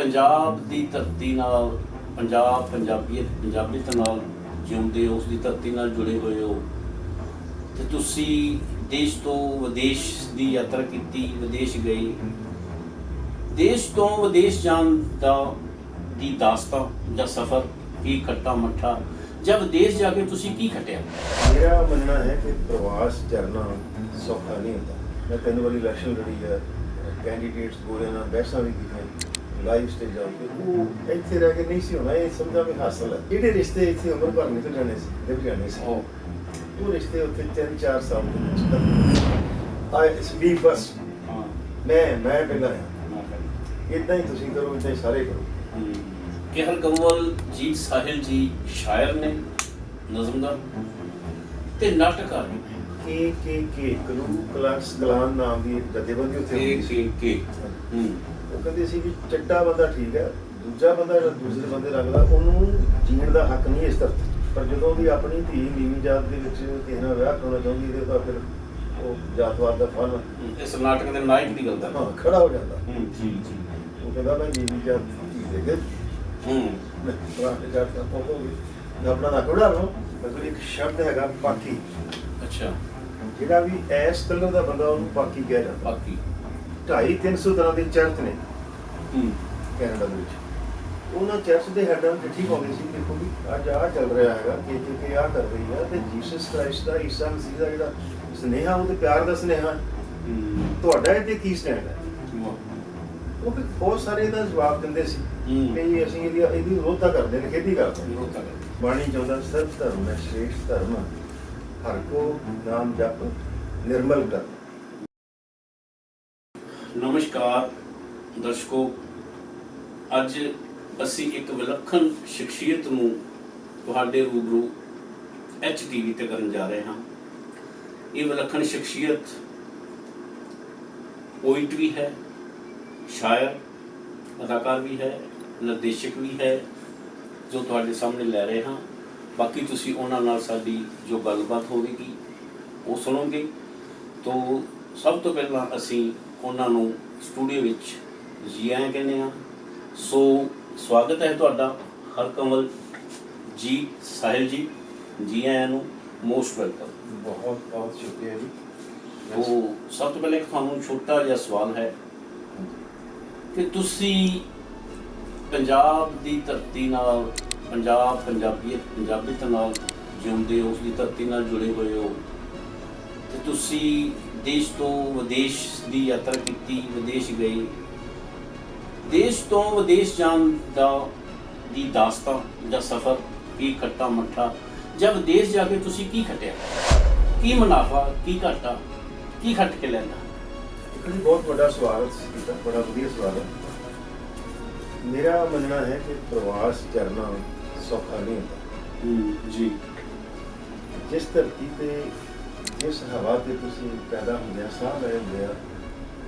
ਪੰਜਾਬ ਦੀ ਧਰਤੀ ਨਾਲ, ਪੰਜਾਬ ਪੰਜਾਬੀਅਤ ਪੰਜਾਬੀਅਤ ਨਾਲ ਜਿਉਂਦੇ ਹੋ, ਉਸ ਦੀ ਧਰਤੀ ਨਾਲ ਜੁੜੇ ਹੋਏ ਹੋ, ਤੇ ਤੁਸੀਂ ਦੇਸ਼ ਤੋਂ ਵਿਦੇਸ਼ ਦੀ ਯਾਤਰਾ ਕੀਤੀ, ਵਿਦੇਸ਼ ਗਏ। ਦੇਸ਼ ਤੋਂ ਵਿਦੇਸ਼ ਜਾਣ ਦਾ ਦੀ ਦਾਸਤਾਂ ਜਾਂ ਸਫ਼ਰ ਕੀ ਖੱਟਾ ਮੱਠਾ, ਜਾਂ ਵਿਦੇਸ਼ ਜਾ ਕੇ ਤੁਸੀਂ ਕੀ ਖਟਿਆ? ਮੇਰਾ ਮੰਨਣਾ ਹੈ ਕਿ ਪ੍ਰਵਾਸ ਕਰਨਾ ਸੌਖਾ ਨਹੀਂ ਹੁੰਦਾ। ਮੈਂ ਤਿੰਨ ਵਾਰੀ ਇਲੈਕਸ਼ਨ ਲੜੀ ਹੈ ਕੈਂਡੀਡੇਟਸ ਗੋਰੇ ਨਾਲ ਬਹਿਸਾਂ ਵੀ ਕੀਤੀਆਂ। ਲਾਈਵ ਸਟੇਜ ਆ ਕੇ ਉਹ ਇੱਥੇ ਰਹਿ ਕੇ ਨਹੀਂ ਸੀ ਹੋਣਾ ਇਹ ਸਮਝਾ ਵੀ ਹਾਸਲ ਹੈ ਜਿਹੜੇ ਰਿਸ਼ਤੇ ਇੱਥੇ ਉਮਰ ਭਰ ਨਿਕਲ ਜਾਣੇ ਸੀ ਨਿਭ ਜਾਣੇ ਸੀ। ਉਹ ਉਹ ਰਿਸ਼ਤੇ ਉੱਥੇ 3-4 ਸਾਲ ਦੇ ਵਿੱਚ ਆਈ ਇਸ ਵੀ ਬਸ ਹਾਂ। ਮੈਂ ਮੈਂ ਪਹਿਲਾਂ ਆ। ਇਦਾਂ ਹੀ। ਤੁਸੀਂ ਕਰੋ ਇਦਾਂ ਹੀ ਸਾਰੇ ਕਰੋ। ਕਿਹਰ ਕੰਵਲ ਜੀਤ ਸਾਹਿਲ ਜੀ ਸ਼ਾਇਰ ਨੇ ਨਜ਼ਮਦਾਰ ਤੇ ਨਾਟਕਕਾਰ ਕੇ ਕੇ ਕੇ ਕਲੂ ਕਲਾਸ ਕਲਾਨ ਨਾਮ ਦੀ ਜਥੇਬੰਦੀ ਉੱਥੇ ਕੇ ਕੇ ਕੇ। ਹੂੰ। ਉਹ ਕਹਿੰਦੇ ਸੀ ਵੀ ਚੱਟਾ ਬੰਦਾ ਠੀਕ ਹੈ ਦੂਜਾ ਬੰਦਾ ਜਿਹੜਾ ਦੂਸਰੇ ਬੰਦੇ ਲੱਗਦਾ ਉਹਨੂੰ ਜੀਣ ਦਾ ਹੱਕ ਨਹੀਂ ਇਸ ਧਰਤੀ 'ਤੇ। ਪਰ ਜਦੋਂ ਵੀ ਆਪਣੀ ਧੀ ਨੀਵੀਂ ਜਾਤ ਦੇ ਵਿੱਚ ਕਿਸੇ ਨਾਲ ਵਿਆਹ ਕਰਾਉਣਾ ਚਾਹੁੰਦੀ ਤੇ ਤਾਂ ਫਿਰ ਉਹ ਜਾਤਵਾਦ ਦਾ ਫਲ ਇਸ ਨਾਟਕ ਦੇ ਨਾਇਕ ਦੀ ਗੱਲ ਦਾ ਹਾਂ ਖੜਾ ਹੋ ਜਾਂਦਾ। ਹੂੰ ਜੀ ਜੀ ਉਹ ਕਹਿੰਦਾ ਮੈਂ ਨੀਵੀਂ ਜਾਤ ਦੀ ਧੀ ਦੇ ਕੇ ਹੂੰ। ਮੈਂ ਪੁਰਾਣੇ ਜਾਤ ਦਾ ਪੋਕੋ ਵੀ ਆਪਣਾ ਨਾ ਕੋੜਾ ਲਵਾਂ ਮਤਲਬ ਇੱਕ ਸ਼ਬਦ ਹੈਗਾ ਪਾਕੀ। ਅੱਛਾ। ਜਿਹੜਾ ਵੀ ਐਸ ਕਲਰ ਦਾ ਬੰਦਾ ਉਹਨੂੰ ਪਾਕੀ ਕਹਿ ਜਾਂਦਾ। ਬਾਕੀ 250 300 ਤਰ੍ਹਾਂ ਦੇ ਚਰਚ ਨੇ। ਕੈਨੇਡਾ ਦੇ ਵਿੱਚ। ਉਹਨਾਂ ਚਰਚ ਦੇ ਹੈਡਾਂ ਨੂੰ ਚਿੱਠੀ ਪਾਉਂਦੇ ਸੀ ਦੇਖੋ ਵੀ ਅੱਜ ਆਹ ਚੱਲ ਰਿਹਾ ਹੈਗਾ ਕਿ ਕਿ ਕਿ ਆਹ ਕਰ ਰਹੀ ਹੈ ਤੇ ਜੀਸਸ ਕ੍ਰਾਈਸਟ ਦਾ ਈਸਾ ਮਸੀਹ ਦਾ ਜਿਹੜਾ ਸਨੇਹਾ ਉਹ ਤੇ ਪਿਆਰ ਦਾ ਸਨੇਹਾ। ਤੁਹਾਡਾ ਇਹ ਤੇ ਕੀ ਸਟੈਂਡ ਹੈ। ਉਹ ਫਿਰ ਬਹੁਤ ਸਾਰੇ ਇਹਦਾ ਜਵਾਬ ਦਿੰਦੇ ਸੀ। ਕਿ ਅਸੀਂ ਇਹਦੀ ਇਹਦੀ ਵਿਰੋਧਤਾ ਕਰਦੇ ਨੇ ਖੇਤੀ ਕਰਦੇ ਨੇ। ਬਾਣੀ ਚਾਹੁੰਦਾ ਸਰਬ ਧਰਮ ਹੈ ਸ਼੍ਰੇਸ਼ਟ ਧਰਮ ਹਰ ਕੋ ਨਾਮ ਜਪ ਨਿਰਮਲ ਕਰ। ਨਮਸਕਾਰ। ਦਰਸ਼ਕੋ, ਅੱਜ ਅਸੀਂ ਇੱਕ ਵਿਲੱਖਣ ਸ਼ਖਸੀਅਤ ਨੂੰ ਤੁਹਾਡੇ ਰੂਬਰੂ ਐਚ ਟੀਵੀ ਤੇ ਕਰਨ ਜਾ ਰਹੇ ਹਾਂ। ਇਹ ਵਿਲੱਖਣ ਸ਼ਖਸੀਅਤ ਪੋਇਟ ਵੀ ਹੈ, ਸ਼ਾਇਰ, ਅਦਾਕਾਰ ਵੀ ਹੈ, ਨਿਰਦੇਸ਼ਕ ਵੀ ਹੈ, ਜੋ ਤੁਹਾਡੇ ਸਾਹਮਣੇ ਲੈ ਰਹੇ ਹਾਂ। ਬਾਕੀ ਤੁਸੀਂ ਉਹਨਾਂ ਨਾਲ ਸਾਡੀ ਜੋ ਗੱਲਬਾਤ ਹੋਵੇਗੀ, ਉਹ ਸੁਣੋਗੇ। ਤੋਂ ਸਭ ਤੋਂ ਪਹਿਲਾਂ ਅਸੀਂ ਉਹਨਾਂ ਨੂੰ ਸਟੂਡੀਓ ਵਿੱਚ ਜੀ ਆਇਆਂ ਕਹਿੰਦੇ ਹਾਂ। ਸੋ ਸਵਾਗਤ ਹੈ ਤੁਹਾਡਾ ਹਰਕਮਲ ਜੀ ਸਾਹਿਲ ਜੀ ਜੀ ਆਇਆਂ ਨੂੰ ਮੋਸਟ ਵੈਲਕਮ। ਬਹੁਤ ਬਹੁਤ ਸ਼ੁਕਰੀਆ ਜੀ। ਉਹ ਸਭ ਤੋਂ ਪਹਿਲਾਂ ਇੱਕ ਤੁਹਾਨੂੰ ਛੋਟਾ ਜਿਹਾ ਸਵਾਲ ਹੈ ਕਿ ਤੁਸੀਂ ਪੰਜਾਬ ਦੀ ਧਰਤੀ ਨਾਲ ਪੰਜਾਬ ਪੰਜਾਬੀਅਤ ਪੰਜਾਬੀਅਤ ਨਾਲ ਜਿਉਂਦੇ ਹੋ ਉਸ ਦੀ ਧਰਤੀ ਨਾਲ ਜੁੜੇ ਹੋਏ ਹੋ ਤੇ ਤੁਸੀਂ ਦੇਸ਼ ਤੋਂ ਵਿਦੇਸ਼ ਦੀ ਯਾਤਰਾ ਕੀਤੀ ਵਿਦੇਸ਼ ਗਏ ਦੇਸ਼ ਤੋਂ ਵਿਦੇਸ਼ ਜਾਣ ਦਾ ਦੀ ਦਾਸਤਾਂ ਜਾਂ ਸਫ਼ਰ ਕੀ ਖੱਟਾ ਮੱਠਾ ਜਾਂ ਵਿਦੇਸ਼ ਜਾ ਕੇ ਤੁਸੀਂ ਕੀ ਖਟਿਆ? ਕੀ ਮੁਨਾਫਾ ਕੀ ਘਾਟਾ ਕੀ ਖੱਟ ਕੇ ਲੈਂਦਾ? ਇੱਕ ਜੀ ਬਹੁਤ ਵੱਡਾ ਸਵਾਲ ਕੀਤਾ ਬੜਾ ਵਧੀਆ ਸਵਾਲ ਹੈ। ਮੇਰਾ ਮੰਨਣਾ ਹੈ ਕਿ ਪ੍ਰਵਾਸ ਕਰਨਾ ਸੌਖਾ ਨਹੀਂ ਹੁੰਦਾ। ਜੀ। ਜਿਸ ਧਰਤੀ ਤੇ ਜਿਸ ਹਵਾ ਤੇ ਤੁਸੀਂ ਪੈਦਾ ਹੁੰਦੇ ਆ ਸਾਹ ਲੈ ਹੁੰਦੇ ਆ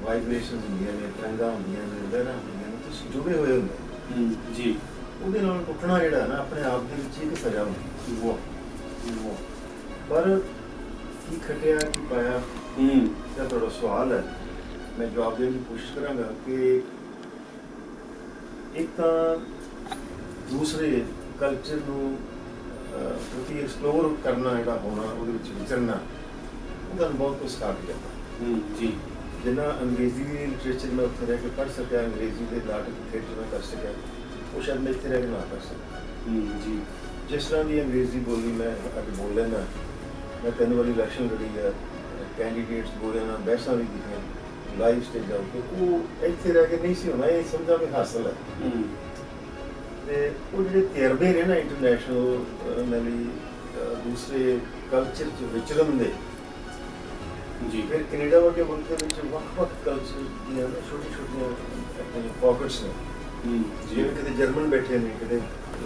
ਵਾਈਬ੍ਰੇਸ਼ਨਸ ਹੁੰਦੀਆਂ ਨੇ ਤਰੰਗਾਂ ਹੁੰਦੀਆਂ ਨੇ ਲਹਿਰਾਂ ਹੁੰਦੀਆਂ ਜੁੜੇ ਹੋਏ ਹੁੰਦੇ ਹੋ। ਜੀ। ਉਹਦੇ ਨਾਲ ਉੱਠਣਾ ਜਿਹੜਾ ਨਾ ਆਪਣੇ ਆਪ ਦੇ ਵਿੱਚ ਇੱਕ ਸਜ਼ਾ ਹੁੰਦੀ ਵਾਹ ਵਾਹ। ਪਰ ਕੀ ਖਟਿਆ ਕੀ ਪਾਇਆ? ਹੂੰ। ਇਹ ਤੁਹਾਡਾ ਸਵਾਲ ਹੈ ਮੈਂ ਜਵਾਬ ਦੇਣ ਦੀ ਕੋਸ਼ਿਸ਼ ਕਰਾਂਗਾ ਕਿ ਇੱਕ ਤਾਂ ਦੂਸਰੇ ਕਲਚਰ ਨੂੰ ਅਹ, ਪ੍ਰਤੀ ਐਕਸਪਲੋਰ ਕਰਨਾ ਜਿਹੜਾ ਹੋਣਾ ਉਹਦੇ ਵਿੱਚ ਵਿਚਰਨਾ ਉਹ ਤੁਹਾਨੂੰ ਬਹੁਤ ਕੁਝ ਸਿਖਾ ਕੇ ਜਾਂਦਾ। ਹੂੰ ਜੀ। ਜਿੰਨਾ ਅੰਗਰੇਜ਼ੀ ਦੀ ਲਿਟਰੇਚਰ ਮੈਂ ਉੱਥੇ ਰਹਿ ਕੇ ਪੜ੍ਹ ਸਕਿਆ ਅੰਗਰੇਜ਼ੀ ਦੇ ਨਾਟਕ ਥੀਏਟਰ ਮੈਂ ਕਰ ਸਕਿਆ ਉਹ ਸ਼ਾਇਦ ਮੈਂ ਇੱਥੇ ਰਹਿ ਕੇ ਨਾ ਕਰ ਸਕਾਂ। ਜੀ। ਜਿਸ ਤਰ੍ਹਾਂ ਦੀ ਅੰਗਰੇਜ਼ੀ ਬੋਲੀ ਮੈਂ ਅੱਜ ਬੋਲ ਲੈਣਾ ਮੈਂ ਤਿੰਨ ਵਾਰੀ ਇਲੈਕਸ਼ਨ ਲੜੀ ਹੈ ਕੈਂਡੀਡੇਟਸ ਗੋਰਿਆਂ ਨਾਲ ਬਹਿਸਾਂ ਵੀ ਕੀਤੀਆਂ ਲਾਈਵ ਸਟੇਜ ਕੇ ਉਹ ਇੱਥੇ ਰਹਿ ਕੇ ਨਹੀਂ ਸੀ ਹੋਣਾ ਇਹ ਸਮਝਾ ਵੀ ਹਾਸਲ ਹੈ ਹੂੰ। ਤੇ ਉਹ ਜਿਹੜੇ ਤਜਰਬੇ ਨੇ ਨਾ ਇੰਟਰਨੈਸ਼ਨਲ ਨਲੀ ਦੂਸਰੇ ਕਲਚਰ ਚ ਵਿਚਰਨ ਦੇ ਜੀ। ਫਿਰ ਕੈਨੇਡਾ ਵਰਗੇ ਮੁਲਕ ਦੇ ਵਿੱਚ ਵੱਖ-ਵੱਖ ਕਲਚਰ ਦੀਆਂ ਛੋਟੀ ਛੋਟੀਆਂ ਆਪਣੇ ਪਾਕਟਸ ਨੇ। ਹੂੰ ਜਿਵੇਂ ਕਿਤੇ ਜਰਮਨ ਬੈਠੇ ਨੇ ਕਿਤੇ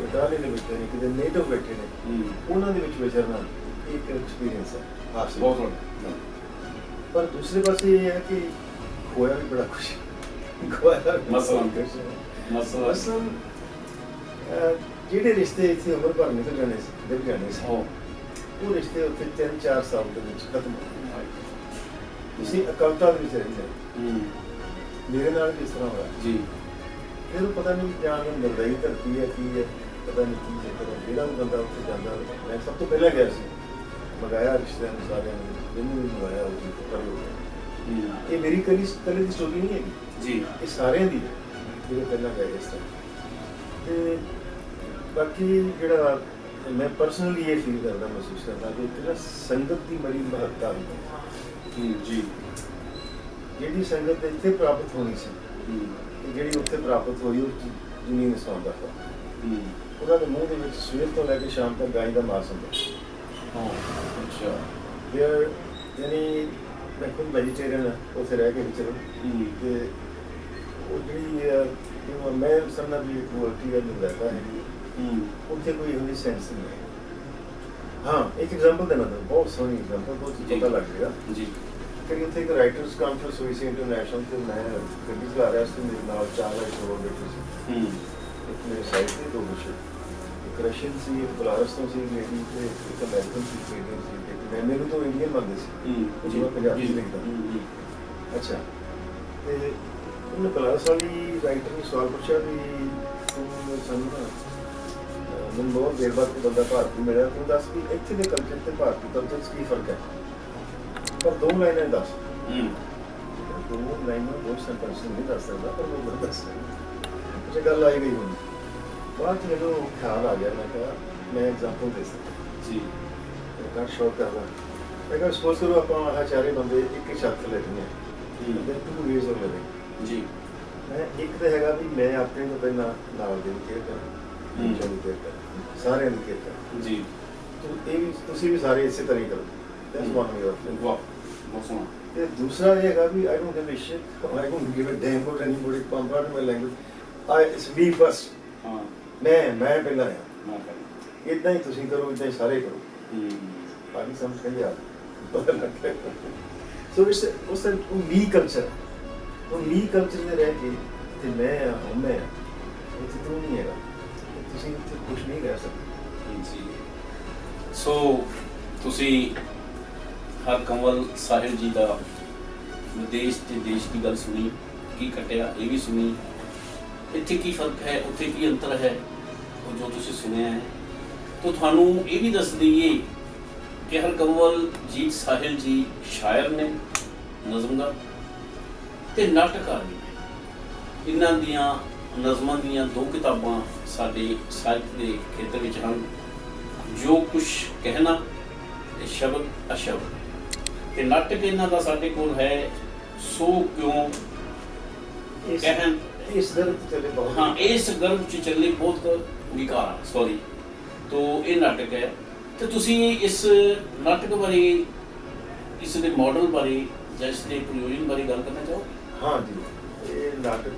ਇਟਾਲੀਅਨ ਬੈਠੇ ਨੇ ਕਿਤੇ ਨੇਟਿਵ ਬੈਠੇ ਨੇ ਹੂੰ। ਉਹਨਾਂ ਦੇ ਵਿੱਚ ਵਿਚਰਨਾ ਇੱਕ ਐਕਸਪੀਰੀਅੰਸ ਹੈ। ਹਾਸਿਲ ਬਹੁਤ ਵਧੀਆ। ਪਰ ਦੂਸਰੇ ਪਾਸੇ ਇਹ ਹੈ ਕਿ ਖੋਇਆ ਵੀ ਬੜਾ ਕੁਛ ਖੋਇਆ ਵੀ ਮਸਲਨ। ਮਸਲਨ ਅਹ, ਜਿਹੜੇ ਰਿਸ਼ਤੇ ਇੱਥੇ ਉਮਰ ਭਰ ਨਿਕਲ ਜਾਣੇ ਸੀ ਨਿਭ ਜਾਣੇ ਸੀ ਹੋ। ਉਹ ਰਿਸ਼ਤੇ ਉੱਥੇ 3-4 ਸਾਲ ਦੇ ਵਿੱਚ ਖਤਮ ਹੋ ਗਏ। ਤੁਸੀਂ ਅਕਲਤਾ ਦੇ ਵਿੱਚ ਰਹਿੰਦੇ ਹੋ। ਮੇਰੇ ਨਾਲ ਵੀ ਇਸ ਤਰ੍ਹਾਂ ਹੋਇਆ। ਜੀ। ਫਿਰ ਪਤਾ ਨਹੀਂ ਜਾਣ ਨੂੰ ਮਿਲਦਾ ਹੀ ਧਰਤੀ ਹੈ ਕੀ ਹੈ ਪਤਾ ਨਹੀਂ ਕੀ ਚੱਕਰ ਹੈ ਜਿਹੜਾ ਵੀ ਬੰਦਾ ਉੱਥੇ ਜਾਂਦਾ ਮੈਂ ਸਭ ਤੋਂ ਪਹਿਲਾਂ ਗਿਆ ਸੀ। ਮੰਗਾਇਆ ਰਿਸ਼ਤਿਆਂ ਨੂੰ ਸਾਰਿਆਂ ਨੂੰ ਵੀ ਮੰਗਾਇਆ ਉਹ ਜੀ ਕਰੇ ਹੋ ਗਿਆ ਹੂੰ। ਇਹ ਮੇਰੀ ਕਲੀ ਕਲੀ ਦੀ ਸਟੋਰੀ ਨਹੀਂ ਹੈਗੀ। ਜੀ। ਇਹ ਸਾਰਿਆਂ ਦੀ ਜਿਹੜੇ ਪਹਿਲਾਂ ਗਏ ਇਸ ਤਰ੍ਹਾਂ ਤੇ ਬਾਕੀ ਜਿਹੜਾ ਮੈਂ ਪਰਸਨਲੀ ਇਹ ਫੀਲ ਕਰਦਾ ਮਹਿਸੂਸ ਕਰਦਾ ਕਿ ਇੱਕ ਸੰਗਤ ਦੀ ਬੜੀ ਮਹੱਤਤਾ ਹੁੰਦੀ ਹੂੰ। ਜੀ। ਜਿਹੜੀ ਸੰਗਤ ਇੱਥੇ ਪ੍ਰਾਪਤ ਹੋਣੀ ਸੀ ਤੇ ਜਿਹੜੀ ਉੱਥੇ ਪ੍ਰਾਪਤ ਹੋਈ ਉਹ ਜ਼ਮੀਨ ਅਸਮਾਨ ਦਾ ਹੂੰ। ਉਹਨਾਂ ਦੇ ਮੂੰਹ ਦੇ ਵਿੱਚ ਸਵੇਰ ਤੋਂ ਲੈ ਕੇ ਸ਼ਾਮ ਤੱਕ ਗਾਈ ਦਾ ਮਾਸ ਹੁੰਦਾ ਹਾਂ ਅੱਛਾ। ਦੇਰ ਯਾਨੀ ਮੈਂ ਖੁਦ ਵੈਜੀਟੇਰੀਅਨ ਉੱਥੇ ਰਹਿ ਕੇ ਵਿਚਰ ਤੇ ਉਹ ਜਿਹੜੀ ਮੈਂ ਸਮਝਦਾ ਵੀ ਇੱਕ ਵਰਟੀ ਦਾ ਮਿਲਦਾ ਹੈ। ਹੂੰ। ਉੱਥੇ ਕੋਈ ਇਹੋ ਜਿਹੀ ਸੈਂਸ ਨਹੀਂ ਹੈ। ਇੱਕ ਐਗਜ਼ਾਮਪਲ ਦੇਣਾ ਤਾਂ ਬਹੁਤ ਸੋਹਣੀ ਐਗਜ਼ਾਮਪਲ ਬਹੁਤ। ਪਤਾ ਲੱਗ ਜਾਏਗਾ ਜੀ। ਕਿ ਉੱਥੇ ਇੱਕ ਰਾਈਟਰਸ ਕਾਨਫਰੰਸ ਹੋਈ ਸੀ ਇੰਟਰਨੈਸ਼ਨਲ ਤੇ ਮੈਂ ਗੱਡੀ ਚਲਾ ਰਿਹਾ ਸੀ ਮੇਰੇ ਨਾਲ ਚਾਰ ਰਾਈਟਰ ਹੋਰ ਬੈਠੇ ਸੀ। ਹੂੰ। ਇੱਕ ਮੇਰੇ ਸਾਈਡ ਤੇ ਦੋ ਵਿਸ਼ੇ ਇੱਕ ਰਸ਼ੀਅਨ ਸੀ ਇੱਕ ਬਲਾਰਸ ਤੋਂ ਸੀ ਲੇਡੀ ਤੇ ਇੱਕ ਅਮਰੀਕਨ ਸੀ ਕੈਨੇਡੀਅਨ ਸੀ ਇੱਕ ਮੈਂ ਮੈਨੂੰ ਤਾਂ ਇੰਡੀਅਨ ਮੰਗਦੇ ਸੀ। ਹੂੰ ਉਹ ਜਿਹੜਾ ਪੰਜਾਬੀ ਜੀ, ਲਿਖਦਾ। ਹੂੰ। ਅੱਛਾ। ਤੇ ਉਹਨੇ ਬਲਾਰਸ ਵਾਲੀ ਰਾਈਟਰ ਨੂੰ ਸਵਾਲ ਪੁੱਛਿਆ ਵੀ ਤੂੰ ਸਾਨੂੰ ਮੈਨੂੰ ਬਹੁਤ ਦੇਰ ਬਾਅਦ ਕੋਈ ਬੰਦਾ ਭਾਰਤੀ ਮਿਲਿਆ। ਤੂੰ ਦੱਸ ਵੀ ਇੱਥੇ ਦੇ ਕਲਚਰ ਤੇ ਭਾਰਤੀ ਕਲਚਰ 'ਚ ਕੀ ਫ਼ਰਕ ਹੈ? ਪਰ ਦੋ ਲਾਈਨਾਂ ਹੀ ਦੱਸ। ਹੂੰ। ਦੋ ਲਾਈਨਾਂ ਬਹੁਤ ਸੈਂਟੈਂਸ ਨਹੀਂ ਦੱਸ ਸਕਦਾ ਪਰ ਮੈਂ ਬੜਾ ਦੱਸ ਸਕਦਾ। ਜੇ ਗੱਲ ਆਈ ਗਈ ਹੁਣ। ਬਾਅਦ 'ਚ ਮੈਨੂੰ ਖਿਆਲ ਆ ਗਿਆ ਮੈਂ ਕਿਹਾ ਮੈਂ ਐਗਜ਼ਾਮਪਲ ਦੇ ਸਕਦਾ। ਜੀ। ਕੱਟ ਸ਼ੋਟ ਕਰਦਾ ਮੈਂ ਕਿਹਾ ਸਪੋਜ਼ ਕਰੋ ਆਪਾਂ ਆਹ ਚਾਰੇ ਬੰਦੇ ਇੱਕ ਹੀ ਛੱਤ ਥੱਲੇ ਰਹਿੰਦੇ ਹਾਂ। ਹੂੰ then two ways of living ਜੀ। ਮੈਂ ਇੱਕ ਤਾਂ ਹੈਗਾ ਵੀ ਮੈਂ ਆਪਣੇ ਤੋਂ ਪਹਿਲਾਂ ਨਾਲ ਦੇ ਕੇਅਰ ਕਰਾਂ ਹੂੰ। ਬੱਚਿਆਂ ਦੀ ਕਰਾਂ ਸਾਰਿਆਂ ਦੀ ਕੇਅਰ ਕਰਾਂ। ਜੀ। ਤੋ ਇਹ ਵੀ ਤੁਸੀਂ ਵੀ ਸਾਰੇ ਇਸੇ ਤਰ੍ਹਾਂ ਹੀ ਕਰੋ। ਦੈਟਸ ਵਨ ਵੇ ਆਫ ਵਾਹ। ਤੇ ਦੂਸਰਾ ਇਹ ਹੈਗਾ ਵੀ I don't give a shit I don't give a damn about anybody compare my language I it's me first ਹਾਂ। ਮੈਂ ਮੈਂ ਪਹਿਲਾਂ ਆ। ਕਰ ਇਦਾਂ ਹੀ ਤੁਸੀਂ ਕਰੋ ਇਦਾਂ ਹੀ ਸਾਰੇ ਕਰੋ। ਹੂੰ। ਪਾਣੀ ਸਮਝ ਕੇ ਆ। ਸੋ ਇਸ ਉਸ ਉਹ ਮੀ ਕਲਚਰ ਉਹ ਮੀ ਕਲਚਰ ਦੇ ਰਹਿ ਕੇ ਤੇ ਮੈਂ ਆ ਉਹ ਮੈਂ ਉਹ ਤੂੰ ਨਹੀਂ ਹੈਗਾ। ਤੁਸੀਂ ਇੱਥੇ ਖੁਸ਼ ਨਹੀਂ ਰਹਿ ਸਕਦੇ। ਜੀ ਸੋ ਤੁਸੀਂ ਹਰਕੰਵਲ ਸਾਹਿਬ ਜੀ ਦਾ ਵਿਦੇਸ਼ ਤੇ ਦੇਸ਼ ਦੀ ਗੱਲ ਸੁਣੀ, ਕੀ ਕੱਟਿਆ ਇਹ ਵੀ ਸੁਣੀ। ਇੱਥੇ ਕੀ ਫ਼ਰਕ ਹੈ, ਉੱਥੇ ਕੀ ਅੰਤਰ ਹੈ, ਉਹ ਜੋ ਤੁਸੀਂ ਸੁਣਿਆ ਹੈ। ਤਾਂ ਤੁਹਾਨੂੰ ਇਹ ਵੀ ਦੱਸ ਦਈਏ ਕਿ ਹਰਕੰਵਲ ਜੀ ਜੀਤ ਸਾਹਿਲ ਜੀ ਸ਼ਾਇਰ ਨੇ ਨਜ਼ਮਗਰ ਤੇ ਨਾਟਕਕਾਰ ਵੀ ਨੇ। ਇਹਨਾਂ ਦੀਆਂ ਨਜ਼ਮਾਂ ਦੀਆਂ ਦੋ ਕਿਤਾਬਾਂ ਸਾਡੇ ਸਾਹਿਤ ਦੇ ਖੇਤਰ ਵਿੱਚ ਹਨ, ਜੋ ਕੁਛ ਕਹਿਣਾ ਤੇ ਸ਼ਬਦ ਅਸ਼ਬਦ। ਤੇ ਨਾਟਕ ਇਹਨਾਂ ਦਾ ਸਾਡੇ ਕੋਲ ਹੈ ਸੋ ਕਿਉਂ? ਇਸ ਕਹਿਣ ਇਸ ਤੇ ਚਲੇ ਬਹੁਤ ਹਾਂ ਇਸ ਗਰਭ ਚ ਚੱਲੇ ਬਹੁਤ ਵਿਕਾਰ ਸੌਰੀ ਤੋ ਇਹ ਨਾਟਕ ਹੈ। ਤੇ ਤੁਸੀਂ ਇਸ ਨਾਟਕ ਬਾਰੇ ਇਸ ਦੇ ਮਾਡਲ ਬਾਰੇ ਜਾਂ ਇਸ ਦੇ ਪ੍ਰਯੋਜਨ ਬਾਰੇ ਗੱਲ ਕਰਨਾ ਚਾਹੋ? ਹਾਂ ਜੀ ਇਹ ਨਾਟਕ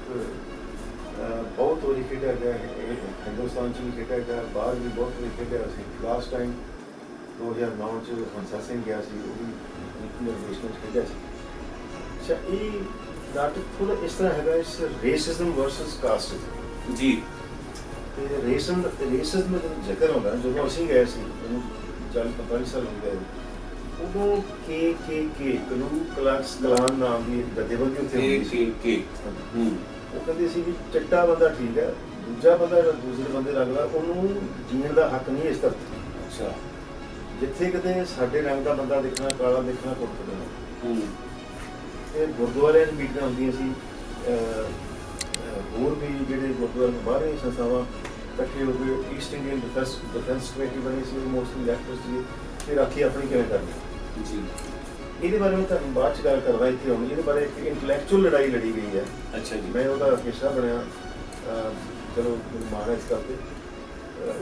ਬਹੁਤ ਵਾਰੀ ਖੇਡਿਆ ਗਿਆ ਹੈ। ਹਿੰਦੁਸਤਾਨ ਚ ਵੀ ਖੇਡਿਆ ਗਿਆ ਬਾਹਰ ਵੀ ਬਹੁਤ ਵਾਰੀ ਖੇਡਿਆ ਸੀ। ਲਾਸਟ ਟਾਈਮ 2009 ਚ ਹੰਸਾ ਸਿੰਘ ਗਿਆ ਸੀ ਉਹ ਵੀ ਨਿਰਦੇਸ਼ਨ ਚ ਖੇਡਿਆ ਸੀ ਅੱਛਾ ਇਹ ਨਾਟਕ ਥੋੜਾ ਇਸ ਤਰ੍ਹਾਂ ਹੈਗਾ ਇਸ ਰੇਸਿਜ਼ਮ ਵਰਸਸ ਕਾਸਟਿਜ਼ਮ ਜੀ ਤੇ ਰੇਸਮ ਰੇਸਿਜ਼ਮ ਦਾ ਜ਼ਿਕਰ ਹੁੰਦਾ ਜਦੋਂ ਅਸੀਂ ਗਏ ਸੀ ਮੈਨੂੰ 40 45 ਸਾਲ ਹੋ ਗਏ ਉਦੋਂ ਕੇ ਕੇ ਕੇ ਕਲੂ ਕਲਾਸ ਕਲਾਨ ਨਾਮ ਦੀ ਜਥੇਬੰਦੀ ਉੱਥੇ ਕੇ ਹੁੰਦੀ ਸੀ ਕੇ ਕੇ ਹੂੰ ਉਹ ਕਹਿੰਦੇ ਸੀ ਵੀ ਚਿੱਟਾ ਬੰਦਾ ਠੀਕ ਹੈ ਦੂਜਾ ਬੰਦਾ ਜਿਹੜਾ ਦੂਸਰੇ ਬੰਦੇ ਲੱਗਦਾ ਉਹਨੂੰ ਜੀਣ ਦਾ ਹੱਕ ਨਹੀਂ ਇਸ ਧਰਤੀ ਤੇ। ਅੱਛਾ ਜਿੱਥੇ ਕਿਤੇ ਸਾਡੇ ਰੰਗ ਦਾ ਬੰਦਾ ਦੇਖਣਾ ਕਾਲਾ ਦੇਖਣਾ ਕੁੱਟ ਹੂੰ। ਤੇ ਗੁਰਦੁਆਰਿਆਂ 'ਚ ਮੀਟਿੰਗਾਂ ਹੁੰਦੀਆਂ ਸੀ। ਹੋਰ ਵੀ ਜਿਹੜੇ ਗੁਰਦੁਆਰੇ ਤੋਂ ਬਾਹਰ ਸੰਸਥਾਵਾਂ ਇਕੱਠੇ ਹੋ ਕੇ East Indian defence defence committee ਬਣੀ ਸੀ ਮੋਸਟਲੀ ਲੈਫਟਿਸਟ ਸੀ। ਤੇ ਰਾਖੀ ਆਪਣੀ ਕਿਵੇਂ ਕਰਨੀ? ਜੀ। ਇਹਦੇ ਬਾਰੇ ਮੈਂ ਤੁਹਾਨੂੰ ਬਾਅਦ ਚ ਗੱਲ ਕਰਦਾ ਇੱਥੇ ਹੁਣ ਇਹਦੇ ਬਾਰੇ ਇੱਕ ਇੰਟੈਲੈਕਚੁਅਲ ਲੜਾਈ ਲੜੀ ਗਈ ਹੈ। ਅੱਛਾ ਜੀ। ਮੈਂ ਉਹਦਾ ਹਿੱਸਾ ਬਣਿਆ। ਚਲੋ ਕਰਕੇ ਅਹ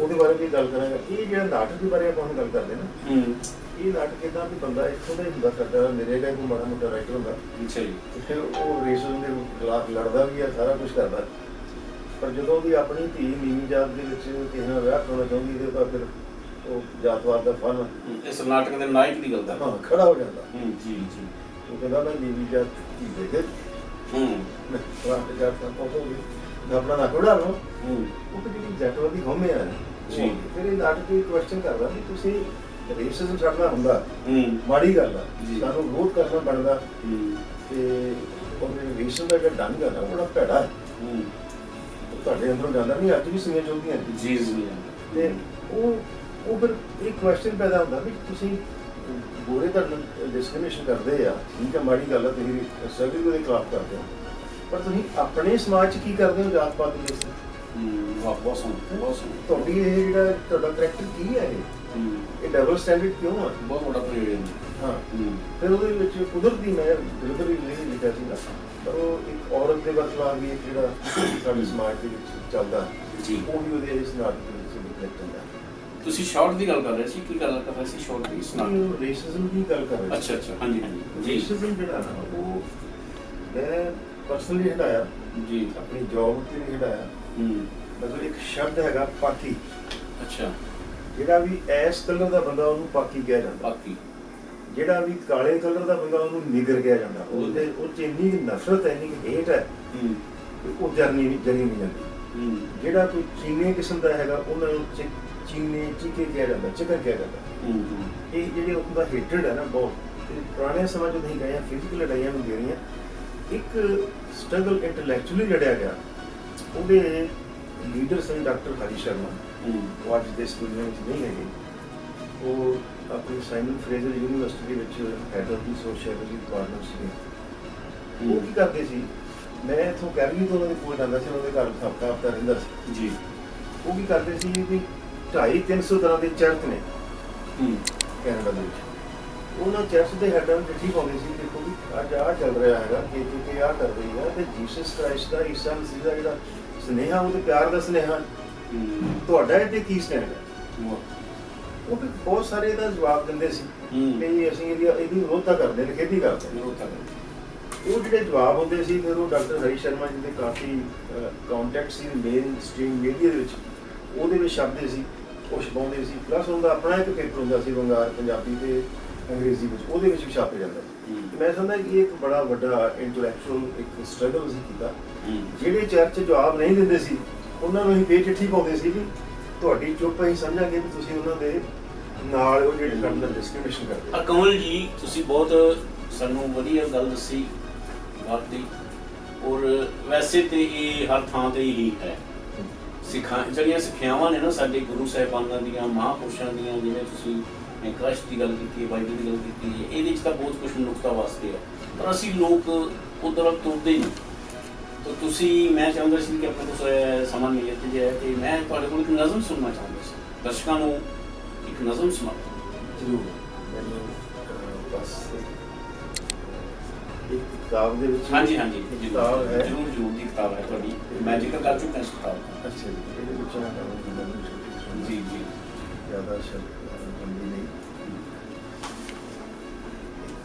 ਉਹਦੇ ਬਾਰੇ ਵੀ ਗੱਲ ਕਰਾਂਗਾ। ਇਹ ਜਿਹੜਾ ਨਾਟਕ ਦੇ ਬਾਰੇ ਆਪਾਂ ਹੁਣ ਗੱਲ ਕਰਦੇ ਨਾ ਹੂੰ। ਇਹ ਨਾਟਕ ਇਦਾਂ ਵੀ ਬੰਦਾ ਇੱਥੋਂ ਦਾ ਹੀ ਹੁੰਦਾ ਕਰਦਾ ਮੇਰੇ ਦਾ ਕੋਈ ਮਾੜਾ ਮੋਟਾ ਰਾਈਟਰ ਹੁੰਦਾ। ਅੱਛਾ ਜੀ। ਫਿਰ ਉਹ ਰੇਸ਼ਮ ਦੇ ਖਿਲਾਫ ਲੜਦਾ ਵੀ ਆ ਸਾਰਾ ਕੁਝ ਕਰਦਾ। ਪਰ ਜਦੋਂ ਵੀ ਆਪਣੀ ਧੀ ਨੀਵੀਂ ਜਾਤ ਦੇ ਵਿੱਚ ਕਿਸੇ ਨਾਲ ਵਿਆਹ ਕਰਾਉਣਾ ਚਾਹੁੰਦੀ ਤੇ ਤਾਂ ਫਿਰ ਉਹ ਜਾਤਵਾਦ ਦਾ ਫਨ ਹੂੰ, ਇਸ ਨਾਟਕ ਦੇ ਨਾਇਕ ਦੀ ਗੱਲ ਕਰ ਹਾਂ ਖੜਾ ਹੋ ਜਾਂਦਾ। ਹੂੰ ਜੀ ਜੀ। ਉਹ ਕਹਿੰਦਾ ਮੈਂ ਨੀਵੀਂ ਜਾਤ ਦੇ ਦੇ ਹੂੰ। ਮੈਂ ਫਲਾਣੇ ਜਾਤ ਦਾ ਪਹੁੰਚੂਗੀ ਹੂੰ। ਉਹ ਫਿਰ ਜਿਹੜੀ ਜੱਟਵਾਦੀ ਹਉਮੈ ਆ। ਜੀ। ਫਿਰ ਇਹ ਨਾਟਕ ਦੀ ਕੁਐਸਚਨ ਕਰਦਾ ਵੀ ਤੁਸੀਂ ਰੇਸਿਜ਼ਮ ਛੱਡਣਾ ਹੁੰਦਾ ਹੂੰ। ਮਾੜੀ ਗੱਲ ਆ। ਸਾਨੂੰ ਵਿਰੋਧ ਕਰਨਾ ਬਣਦਾ। ਹੂੰ। ਤੇ ਉਹ ਰੇਸ਼ਨ ਦਾ ਜਿਹੜਾ ਢੰਗ ਹੈ ਨਾ ਬੜਾ ਭੈੜਾ ਹੈ। ਹੂੰ। ਤੁਹਾਡੇ ਅੰਦਰੋਂ ਜਾਂਦਾ ਨਹੀਂ ਅੱਜ ਵੀ ਸੁਣੀਆਂ ਚਾਹੁੰਦੀਆਂ ਜੀ ਜੀ ਤੇ ਉਹ ਉਹ ਫਿਰ ਇੱਕ ਕੁਐਸਚਨ ਪੈਦਾ ਹੁੰਦਾ ਵੀ ਤੁਸੀਂ ਗੋਰੇ ਦਾ ਡਿਸਕ੍ਰਿਮੀਨੇਸ਼ਨ ਕਰਦੇ ਆ ਠੀਕ ਹੈ ਮਾੜੀ ਗੱਲ ਆ ਤੁਸੀਂ ਸਟਰਗਲ ਦੇ ਖਿਲਾਫ ਕਰਦੇ ਹੋ। ਪਰ ਤੁਸੀਂ ਆਪਣੇ ਸਮਾਜ 'ਚ ਕੀ ਕਰਦੇ ਹੋ ਜਾਤ ਪਾਤ ਦੇ ਵਿੱਚ ਹੂੰ ਵਾਹ ਬਹੁਤ ਸੋਹਣਾ ਬਹੁਤ ਸੋਹਣਾ। ਤੁਹਾਡੀ ਇਹ ਜਿਹੜਾ ਤੁਹਾਡਾ ਕਰੈਕਟਰ ਕੀ ਹੈ ਇਹ? ਹੂੰ। ਇਹ ਡਬਲ ਸਟੈਂਡਰਡ ਕਿਉਂ ਆ? ਬਹੁਤ ਵੱਡਾ ਪ੍ਰਯੋਜਨ ਹਾਂ ਹੂੰ। ਫਿਰ ਉਹਦੇ ਵਿੱਚ ਕੁਦਰਤੀ ਮੈਂ ਬਿਲਕੁਲ ਹੀ ਨਹੀਂ ਲਿਖਿਆ ਸੀਗਾ। ਪਰ ਉਹ ਇੱਕ ਔਰਤ ਦੇ ਵਰਤਲਾ ਵੀ ਇੱਕ ਜਿਹੜਾ ਸਾਡੇ ਸਮਾਜ ਦੇ ਵਿੱਚ ਚੱਲਦਾ ਜੀ। ਉਹ ਵੀ ਉਹਦੇ ਇਸ ਨਾਟਕ ਦੇ ਵਿੱਚ ਰਿਫਲੈਕਟ ਹੁੰਦਾ ਤੁਸੀਂ ਸ਼ਾਰਟ ਦੀ ਗੱਲ ਕਰ ਰਹੇ ਸੀ ਕੀ ਗੱਲ ਕਰ ਰਹੇ ਸੀ ਸ਼ਾਰਟ ਦੀ? ਸੁਣਾ। ਉਹ ਰੇਸਿਜ਼ਮ ਦੀ ਗੱਲ ਕਰ ਰਹੇ ਅੱਛਾ ਅੱਛਾ ਹਾਂਜੀ ਹਾਂਜੀ। ਜੀ ਰੇਸਿਜ਼ਮ ਜਿਹੜਾ ਨਾ ਉਹ ਮੈਂ ਪਰਸਨਲੀ ਹਟਾਇਆ। ਜੀ। ਆਪਣੀ ਜੌਬ ਤੇ ਨਹੀਂ ਹਟਾਇਆ। ਹੂੰ। ਮਤਲਬ ਇੱਕ ਸ਼ਬਦ ਹੈਗਾ ਪਾਕੀ। ਅੱਛਾ। ਜਿਹੜਾ ਵੀ ਐਸ ਕਲਰ ਦਾ ਬੰਦਾ ਉਹਨੂੰ ਪਾਕੀ ਕਿਹਾ ਜਾਂਦਾ। ਬਾਕੀ ਜਿਹੜਾ ਵੀ ਕਾਲੇ ਕਲਰ ਦਾ ਬੰਦਾ ਉਹਨੂੰ ਨਿਗਰ ਕਿਹਾ ਜਾਂਦਾ। ਉਹਦੇ ਉਹ ਚ ਇੰਨੀ ਨਫ਼ਰਤ ਹੈ ਇੰਨੀ ਕੁ ਹੇਟ ਹੈ। ਹੂੰ ਉਹ ਜਰਨੀ ਨਹੀਂ ਜਰੀ ਨਹੀਂ ਜਾਂਦੀ। ਹੂੰ। ਜਿਹੜਾ ਕੋਈ ਚੀਨੇ ਕਿਸਮ ਦਾ ਹੈਗਾ ਉਹਨਾਂ ਨੂੰ ਚੀਨੇ ਚੀਕੇ ਕਿਹਾ ਜਾਂਦਾ ਚਿਕਨ ਕਿਹਾ ਜਾਂਦਾ। ਹੂੰ ਹੂੰ। ਇਹ ਜਿਹੜੇ ਉਹਦਾ ਹੇਟਡ ਹੈ ਨਾ ਬਹੁਤ। ਪੁਰਾਣੇ ਸਮੇਂ ਜਦੋਂ ਅਸੀਂ ਗਏ ਆ ਫਿਜ਼ੀਕਲ ਲੜਾਈਆਂ ਹੁੰਦੀਆਂ ਰਹੀਆਂ। ਇੱਕ ਸਟਰਗਲ ਇੰਟੈਲੈਕਚੁਅਲੀ ਲੜਿਆ ਗਿਆ। ਉਹਦੇ ਲੀਡਰ ਸਨ ਡਾਕਟਰ ਹਰੀ ਸ਼ਰਮਾ। ਉਹ ਅੱਜ ਦੇ ਦੁਨੀਆ ਵਿੱਚ ਨਹੀਂ ਹੈਗੇ। ਉਹ ਆਪਣੀ ਸਾਈਮਨ ਫਰੇਜ਼ਰ ਯੂਨੀਵਰਸਿਟੀ ਦੇ ਵਿੱਚ ਹੈਡ ਆਫ ਦੀ ਸੋਸ਼ੀਓਲੋਜੀ ਡਿਪਾਰਟਮੈਂਟ ਸੀ ਉਹ ਕੀ ਕਰਦੇ ਸੀ? ਮੈਂ ਇਥੋਂ ਕੈਰਲੀ ਤੋਂ ਉਹਨਾਂ ਦੇ ਕੋਲ ਜਾਂਦਾ ਸੀ ਉਹਨਾਂ ਦੇ ਘਰ ਹਫਤਾ ਹਫਤਾ ਰਹਿੰਦਾ ਸੀ। ਜੀ। ਉਹ ਕੀ ਕਰਦੇ ਸੀ ਵੀ 250 300 ਤਰ੍ਹਾਂ ਦੇ ਚਰਚ ਨੇ ਹੂੰ। ਕੈਨੇਡਾ ਦੇ ਵਿੱਚ। ਉਹਨਾਂ ਚਰਚ ਦੇ ਹੈਡਾਂ ਨੂੰ ਚਿੱਠੀ ਪਾਉਂਦੇ ਸੀ ਦੇਖੋ ਵੀ ਅੱਜ ਆਹ ਚੱਲ ਰਿਹਾ ਹੈਗਾ ਕਿ ਕਿ ਆਹ ਕਰ ਰਹੀ ਹੈ ਤੇ ਜੀਸਸ ਕ੍ਰਾਈਸਟ ਦਾ ਈਸਾ ਮਸੀਹ ਦਾ ਜਿਹੜਾ ਸਨੇਹਾ ਉਹ ਤੇ ਪਿਆਰ ਦਾ ਸਨੇਹਾ। ਤੁਹਾਡਾ ਇਹ ਤੇ ਕੀ ਸਟੈਂਡ ਹੈ? ਉਹ ਫਿਰ ਬਹੁਤ ਸਾਰੇ ਇਹਦਾ ਜਵਾਬ ਦਿੰਦੇ ਸੀ ਕਿ ਅਸੀਂ ਇਹਦੀ ਇਹਦੀ ਵਿਰੋਧਤਾ ਕਰਦੇ ਨੇ ਖੇਤੀ ਕਰਦੇ ਨੇ। ਜ਼ਰੂਰ ਤਾਂ ਉਹ ਜਿਹੜੇ ਜਵਾਬ ਹੁੰਦੇ ਸੀ ਫਿਰ ਉਹ ਡਾਕਟਰ ਹਰੀ ਸ਼ਰਮਾ ਜੀ ਦੇ ਕਾਫੀ ਕੰਟੈਕਟ ਸੀ ਮੇਨ ਸਟ੍ਰੀਮ ਮੀਡੀਆ ਦੇ ਵਿੱਚ। ਉਹਦੇ ਵਿੱਚ ਛਪਦੇ ਸੀ ਉਹ ਛਪਾਉਂਦੇ ਸੀ। ਪਲੱਸ ਉਹਦਾ ਆਪਣਾ ਇੱਕ ਪੇਪਰ ਹੁੰਦਾ ਸੀ ਵੰਗਾਰ ਪੰਜਾਬੀ ਤੇ ਅੰਗਰੇਜ਼ੀ ਵਿੱਚ। ਉਹਦੇ ਵਿੱਚ ਵੀ ਛਾਪੇ ਜਾਂਦਾ ਸੀ ਮੈਂ ਸਮਝਦਾ ਕਿ ਇਹ ਇੱਕ ਬੜਾ ਵੱਡਾ ਇੰਟੈਲੈਕਚੁਅਲ ਇੱਕ ਸਟਰਗਲ ਸੀ ਕੀਤਾ। ਜਿਹੜੇ ਚਰਚ ਜਵਾਬ ਨਹੀਂ ਦਿੰਦੇ ਸੀ ਉਹਨਾਂ ਨੂੰ ਹੀ ਪੇ ਚਿੱਠੀ ਪਾਉਂਦੇ ਸੀ ਵੀ ਤੁਹਾਡੀ ਚੁੱਪ ਅਸੀਂ ਸਮਝਾਂਗੇ ਵੀ ਤੁਸੀਂ ਉਹਨਾਂ ਦੇ ਨਾਲ ਉਹ ਜਿਹੜੇ ਸਾਡੇ ਨਾਲ ਡਿਸਕ੍ਰਿਮੀਨੇਸ਼ਨ ਕਰਦੇ। ਅਕਮਲ ਜੀ ਤੁਸੀਂ ਬਹੁਤ ਸਾਨੂੰ ਵਧੀਆ ਗੱਲ ਦੱਸੀ ਬਾਤ ਦੀ ਔਰ ਵੈਸੇ ਤੇ ਇਹ ਹਰ ਥਾਂ ਤੇ ਹੀ ਹੈ। ਸਿੱਖਾਂ ਜਿਹੜੀਆਂ ਸਿੱਖਿਆਵਾਂ ਨੇ ਨਾ ਸਾਡੇ ਗੁਰੂ ਸਾਹਿਬਾਨਾਂ ਦੀਆਂ ਮਹਾਂਪੁਰਸ਼ਾਂ ਦੀਆਂ ਜਿਵੇਂ ਤੁਸੀਂ ਕ੍ਰਿਸਟ ਦੀ ਗੱਲ ਕੀਤੀ ਹੈ ਬਾਈਬਲ ਦੀ ਗੱਲ ਕੀਤੀ ਹੈ ਇਹਦੇ ਵਿੱਚ ਤਾਂ ਬਹੁਤ ਕੁਝ ਮਨੁੱਖਤਾ ਵਾਸਤੇ ਹੈ ਪਰ ਅਸੀਂ ਲੋਕ ਉਧਰ ਤੁਰਦੇ ਨਹੀਂ। ਤਾਂ ਤੁਸੀਂ ਮੈਂ ਚਾਹੁੰਦਾ ਸੀ ਕਿ ਆਪਣੇ ਕੋਲ ਸਮਾਂ ਮਿਲੇ ਤੇ ਜੇ ਤੇ ਮੈਂ ਤੁਹਾਡੇ ਕੋਲ ਇੱਕ ਨਜ਼ਮ ਸੁਣਨਾ ਚਾਹੁੰਦਾ ਸੀ। ਦਰਸ਼ਕਾਂ ਨੂੰ ਇੱਕ ਨਜ਼ਮ ਸੁਣਾਓ। ਜ਼ਰੂਰ। ਮੈਨੂੰ ਬਸ ਇੱਕ ਕਿਤਾਬ ਦੇ ਵਿੱਚ ਹਾਂਜੀ ਹਾਂਜੀ ਕਿਤਾਬ ਹੈ। ਜ਼ਰੂਰ ਜ਼ਰੂਰ ਦੀ ਕਿਤਾਬ ਹੈ ਤੁਹਾਡੀ। ਮੈਂ ਜ਼ਿਕਰ ਕਰ ਚੁੱਕਾ ਇਸ ਕਿਤਾਬ ਦਾ। ਅੱਛਾ ਜੀ ਇਹਦੇ ਵਿੱਚ ਸੁਣੀ ਜੀ ਜੀ। ਜ਼ਿਆਦਾ ਸ਼ਬਦ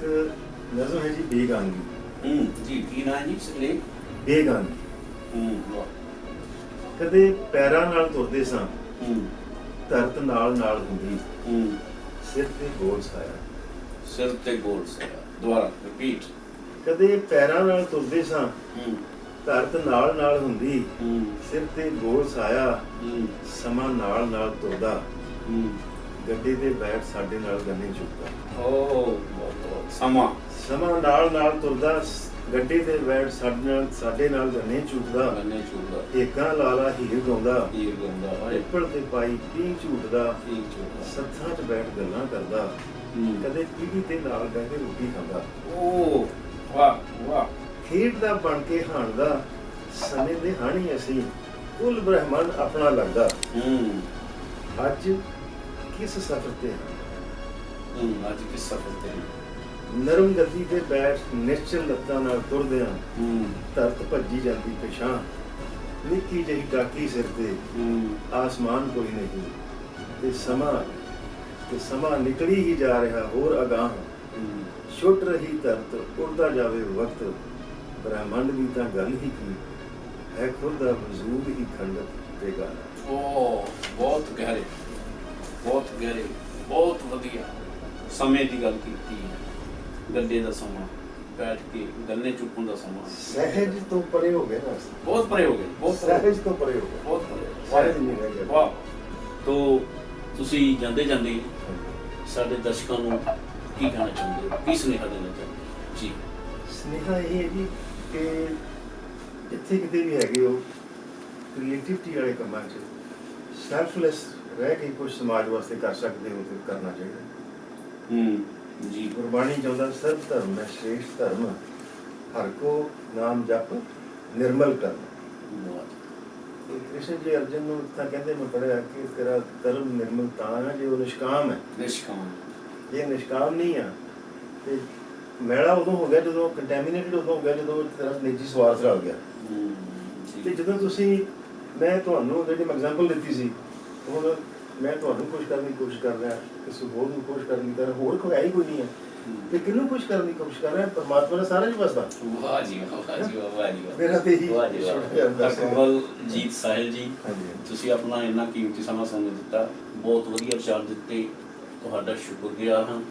ਇੱਕ ਨਜ਼ਮ ਹੈ ਜੀ ਬੇਗਾਨਗੀ ਹੂੰ ਜੀ ਕੀ ਨਾਂ ਹੈ ਜੀ? ਸਲੇ ਬੇਗਾਨਗੀ ਹੂੰ ਵਾਹ। ਕਦੇ ਪੈਰਾਂ ਨਾਲ ਤੁਰਦੇ ਸਾਂ ਹੂੰ। ਧਰਤ ਨਾਲ ਨਾਲ ਹੁੰਦੀ। ਹੂੰ। ਸਿਰ ਤੇ ਗੋਲ ਸਾਇਆ। ਸਿਰ ਤੇ ਗੋਲ ਸਿਆ ਦੁਬਾਰਾ ਰਿਪੀਟ ਕਦੇ ਪੈਰਾਂ ਨਾਲ ਤੁਰਦੇ ਸਾਂ ਹੂੰ। ਧਰਤ ਨਾਲ ਨਾਲ ਹੁੰਦੀ। ਹੂੰ। ਸਿਰ ਤੇ ਗੋਲ ਸਾਇਆ। ਹੂੰ। ਸਮਾਂ ਨਾਲ ਨਾਲ ਤੁਰਦਾ। ਹੂੰ। ਗੱਡੀ ਤੇ ਬੈਠ ਸਾਡੇ ਨਾਲ ਗੰਨੇ ਚੁੱਕਦਾ। ਓ ਸਮਾਂ। ਸਮਾਂ ਨਾਲ ਨਾਲ ਤੁਰਦਾ ਗੱਡੀ ਤੇ ਬੈਠ ਸਾਡੇ ਨਾਲ ਸਾਡੇ ਨਾਲ ਗੰਨੇ ਚੁੱਕਦਾ। ਬੰਨੇ ਚੂੜਾ ਏਕਾਂ ਲਾਲਾ ਹੀਰ ਗਾਉਂਦਾ। ਇਹ ਗੰਦਾ ਪਿੱਪਲ ਤੇ ਪਾਈ ਪੀ ਝੂਟਦਾ। ਇਹ ਚੂੜਾ ਸੱਥਾਂ 'ਚ ਬੈਠ ਗੱਲਾਂ ਕਰਦਾ। ਕਦੇ ਪੀੜੀ ਤੇ ਨਾਲ ਬਹਿ ਕੇ ਰੋਟੀ ਖਾਂਦਾ। ਓ ਵਾਹ ਵਾਹ। ਖੇਡ ਦਾ ਬਣ ਕੇ ਹਾਣਦਾ। ਸਮੇਂ ਦੇ ਹਾਣੀ ਅਸੀਂ ਕੁੱਲ ਬ੍ਰਹਮੰਡ ਆਪਣਾ ਲੱਗਦਾ ਹੂੰ। ਅੱਜ ਕਿਸ ਸਫ਼ਰ ਤੇ? ਹਾਂ ਅੱਜ ਕਿਸ ਸਫਰ ਤੇ? ਹਾਂ? ਨਰਮ ਗੱਦੀ ਤੇ ਬੈਠ ਨਿਸ਼ਚਲ ਲੱਤਾਂ ਨਾਲ ਤੁਰਦੇ ਹਾਂ। ਹੂੰ ਧਰਤ ਭੱਜੀ ਜਾਂਦੀ ਪਿਛਾਂ ਨਿੱਕੀ ਜਿਹੀ ਟਾਕੀ ਸਿਰ ਤੇ ਹੂੰ। ਆਸਮਾਨ ਕੋਈ ਨਹੀਂ। ਤੇ ਸਮਾਂ ਤੇ ਸਮਾਂ ਨਿਕਲੀ ਹੀ ਜਾ ਰਿਹਾ ਹੋਰ ਅਗਾਹ। ਹੂੰ। ਛੁੱਟ ਰਹੀ ਧਰਤ ਉੜਦਾ ਜਾਵੇ ਵਕਤ। ਬ੍ਰਹਮੰਡ ਵੀ ਤਾਂ ਗੱਲ ਹੀ ਕੀ? ਹੈ ਖੁਦ ਦਾ ਵਜੂਦ ਹੀ ਖੰਡਤ ਤੇ ਓ ਬਹੁਤ ਗਹਿਰੇ। ਬਹੁਤ ਗਹਿਰੇ ਬਹੁਤ ਵਧੀਆ ਸਮੇਂ ਦੀ ਗੱਲ ਕੀਤੀ ਹੈ। ਗੱਡੇ ਦਾ ਸਮਾਂ ਬੈਠ ਕੇ ਗੰਨੇ ਚੁੱਕਣ ਦਾ ਸਮਾਂ। ਸਹਿਜ ਤੋਂ ਪਰੇ ਹੋ ਗਏ ਨਾ ਬਹੁਤ ਪਰੇ ਹੋ ਗਏ ਬਹੁਤ ਗਏ, ਸਹਿਜ ਤੋਂ ਪਰੇ ਹੋ ਗਏ। ਬਹੁਤ ਪਰੇ ਸਹਿਜ ਨਹੀਂ ਰਹਿ ਗਿਆ ਵਾਹ। ਤੋ ਤੁਸੀਂ ਜਾਂਦੇ ਜਾਂਦੇ ਸਾਡੇ ਦਰਸ਼ਕਾਂ ਨੂੰ ਕੀ ਕਹਿਣਾ ਚਾਹੁੰਦੇ ਹੋ? ਕੀ ਸੁਨੇਹਾ ਦੇਣਾ ਚਾਹੁੰਦੇ ਹੋ? ਜੀ। ਸਨੇਹਾ ਇਹ ਹੈ ਜੀ ਕਿ ਜਿੱਥੇ ਕਿਤੇ ਵੀ ਹੈਗੇ ਹੋ ਕ੍ਰੀਏਟਿਵਿਟੀ ਵਾਲੇ ਕੰਮਾਂ 'ਚ ਸੈਲਫਲੈਸ ਰਹਿ ਕੇ ਕੁਝ ਸਮਾਜ ਵਾਸਤੇ ਕਰ ਸਕਦੇ ਹੋ ਤੇ ਕਰਨਾ ਚਾਹੀਦਾ। ਹੂੰ ਜੀ। ਗੁਰਬਾਣੀ ਚਾਹੁੰਦਾ ਸਰਬ ਧਰਮ ਹੈ ਸ੍ਰੇਸ਼ਟ ਧਰਮ ਹਰ ਕੋ ਨਾਮ ਜਪ ਨਿਰਮਲ ਤੇ ਕ੍ਰਿਸ਼ਨ ਜੀ ਅਰਜਨ ਨੂੰ ਤਾਂ ਕਹਿੰਦੇ ਮੈਂ ਪੜਿਆ ਕਿ ਤੇਰਾ ਧਰਮ ਨਿਰਮਲ ਤਾਂ ਹੈ ਜੇ ਉਹ ਨਿਸ਼ਕਾਮ ਹੈ। ਨਿਸ਼ਕਾਮ। ਇਹ ਨਿਸ਼ਕਾਮ ਨਹੀਂ ਆ ਤੇ ਮੈਲਾ ਉਦੋਂ ਹੋ ਗਿਆ ਜਦੋਂ ਕੰਟੈਮੀਨੇਟਡ ਉਦੋਂ ਹੋ ਗਿਆ ਜਦੋਂ ਤੇਰਾ ਨਿੱਜੀ ਸਵਾਰਥ ਰਲ ਗਿਆ। ਤੇ ਜਦੋਂ ਤੁਸੀਂ ਮੈਂ ਤੁਹਾਨੂੰ ਜਿਹੜੀ ਮੈਂ ਐਗਜ਼ਾਮਪਲ ਦਿੱਤੀ ਸੀ ਹੁਣ ਮੈਂ ਤੁਹਾਨੂੰ ਖੁਸ਼ ਕਰਨ ਦੀ ਕੋਸ਼ਿਸ਼ ਕਰ ਰਿਹਾ ਕਿਸੇ ਹੋਰ ਨੂੰ ਖੁਸ਼ ਕਰਨ ਦੀ ਤਰ੍ਹਾਂ ਹੋਰ ਕੋਈ ਹੈ ਹੀ ਕੋਈ ਨਹੀਂ ਹੈ। ਤੇ ਕਿਹਨੂੰ ਖੁਸ਼ ਕਰਨ ਦੀ ਕੋਸ਼ਿਸ਼ ਕਰ ਰਿਹਾ? ਪਰਮਾਤਮਾ ਦਾ ਸਾਰਾ ਹੀ ਵਸਦਾ ਵਾਹ ਜੀ ਵਾਹ ਜੀ ਵਾਹ, ਜੀ ਵਾਹ ਮੇਰਾ ਤੇ ਇਹੀ ਵਾਹ ਜੀ ਵਾਹ ਹੈ। ਅਕਬਲ ਜੀਤ ਸਾਹਿਲ ਜੀ ਤੁਸੀਂ ਆਪਣਾ ਇੰਨਾ ਕੀਮਤੀ ਸਮਾਂ ਸਾਨੂੰ ਦਿੱਤਾ। ਬਹੁਤ ਵਧੀਆ ਵਿਚਾਰ ਦਿੱਤੇ। ਤੁਹਾਡਾ ਸ਼ੁਕਰਗੁਜ਼ਾਰ ਹਾਂ।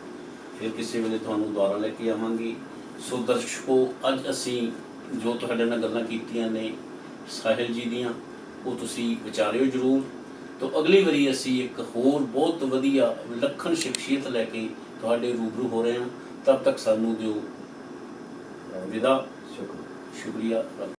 ਫਿਰ ਕਿਸੇ ਵੇਲੇ ਤੁਹਾਨੂੰ ਦੁਬਾਰਾ ਲੈ ਕੇ ਆਵਾਂਗੇ। ਸੋ ਦਰਸ਼ਕੋ ਅੱਜ ਅਸੀਂ ਜੋ ਤੁਹਾਡੇ ਨਾਲ ਗੱਲਾਂ ਕੀਤੀਆਂ ਨੇ ਸਾਹਿਲ ਜੀ ਦੀਆਂ ਉਹ ਤੁਸੀਂ ਵਿਚਾਰਿਓ ਜਰੂਰ। ਤੋਂ ਅਗਲੀ ਵਾਰੀ ਅਸੀਂ ਇੱਕ ਹੋਰ ਬਹੁਤ ਵਧੀਆ ਵਿਲੱਖਣ ਸ਼ਖਸੀਅਤ ਲੈ ਕੇ ਤੁਹਾਡੇ ਰੂਬਰੂ ਹੋ ਰਹੇ ਹਾਂ। ਤਦ ਤੱਕ ਸਾਨੂੰ ਦਿਓ ਵਿਦਾ। ਸ਼ੁਕਰੀਆ।